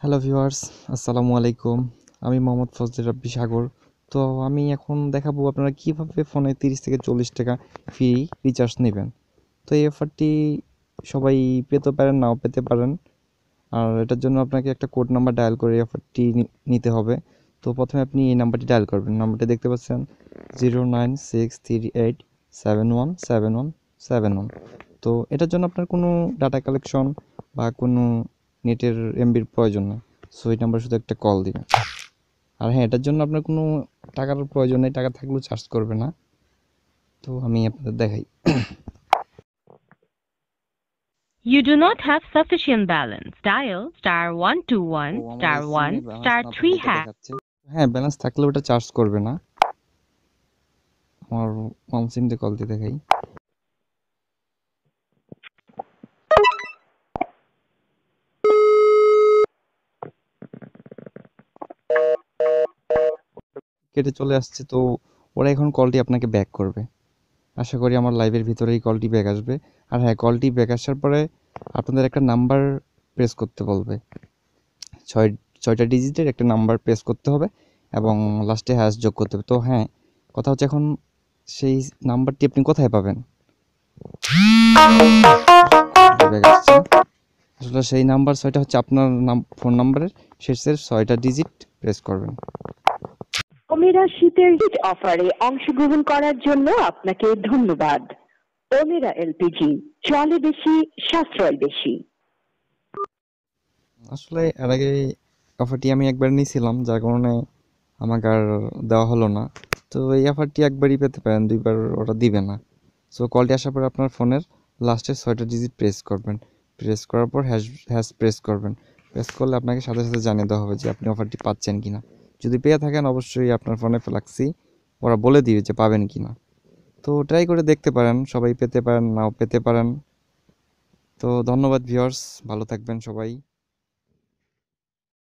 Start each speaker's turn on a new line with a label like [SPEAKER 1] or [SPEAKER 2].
[SPEAKER 1] Hello viewers আসসালামু আলাইকুম আমি মোহাম্মদ ফজলে রাব্বি সাগর। তো আমি এখন দেখাবো আপনারা কীভাবে ফোনে তিরিশ থেকে চল্লিশ টাকা ফ্রি রিচার্জ নেবেন। তো এই অফারটি সবাই পেতে পারেন, নাও পেতে পারেন। আর এটার জন্য আপনাকে একটা কোড নাম্বার ডায়াল করে এই অফারটি নিতে হবে। তো প্রথমে আপনি এই নাম্বারটি ডায়াল করবেন। নাম্বারটি দেখতে পাচ্ছেন? Zero nine six three eight seven one seven one seven one তো এটার জন্য আপনার কোনো ডাটা কালেকশন বা কোনো নেটের এমবির প্রয়োজন নেই সো এই নাম্বার শুধু একটা কল দিবেন। আর হ্যাঁ এটার জন্য আপনার কোনো টাকার প্রয়োজন নেই টাকা থাকলেও চার্জ করবে না। তো আমি আপনাদের দেখাই।
[SPEAKER 2] You do not have sufficient balance. Dial star 121 star 1 star 3 hash.
[SPEAKER 1] হ্যাঁ। ব্যালেন্স থাকলেও ওটা চার্জ করবে না। আমার হোম সিম দিয়ে কল দিয়ে দেখাই। কেটে চলে আসছে, তো ওরা এখন কলটি আপনাকে ব্যাক করবে। আশা করি আমার লাইভের ভিতরেই কলটি ব্যাক আসবে। আর হ্যাঁ কলটি ব্যাক আসার পরে আপনাদের একটা নাম্বার প্রেস করতে বলবে। ছয়, ছয়টা ডিজিটের একটা নাম্বার প্রেস করতে হবে এবং লাস্টে হ্যাশ যোগ করতে হবে। তো হ্যাঁ কথা হচ্ছে এখন সেই নাম্বারটি আপনি কোথায় পাবেন? আসলে সেই নাম্বার ছয়টা হচ্ছে আপনার নাম ফোন নাম্বারের শেষের ছয়টা ডিজিট প্রেস করবেন।
[SPEAKER 3] ওমেরা শীতের হিট অফারে অংশগ্রহণ করার জন্য আপনাকে ধন্যবাদ। ওমেরা এলপিজি, চলে বেশি, সাশ্রয় বেশি।
[SPEAKER 1] আসলে এর আগে অফারটি আমি একবার নিয়েছিলাম যার কারণে আমাকে আর দেওয়া হলো না। তো এই অফারটি একবারই পেতে পারেন, দুইবার ওটা দিবে না। সো কলটি আসার পর আপনার ফোনের লাস্টে ছয়টা ডিজিট প্রেস করবেন। প্রেস করার পর হ্যাশ হ্যাশ প্রেস করবেন। প্রেস করলে আপনাকে সাথে সাথে জানিয়ে দেওয়া হবে যে আপনি অফারটি পাচ্ছেন কি না যদি পেয়ে থাকেন, অবশ্যই আপনার ফোনে ফ্লাক্সি। ওরা বলে দিবে যে পাবেন কি না তো ট্রাই করে দেখতে পারেন, সবাই পেতে পারেন, নাও পেতে পারেন। তো ধন্যবাদ ভিওর্স ভালো থাকবেন সবাই।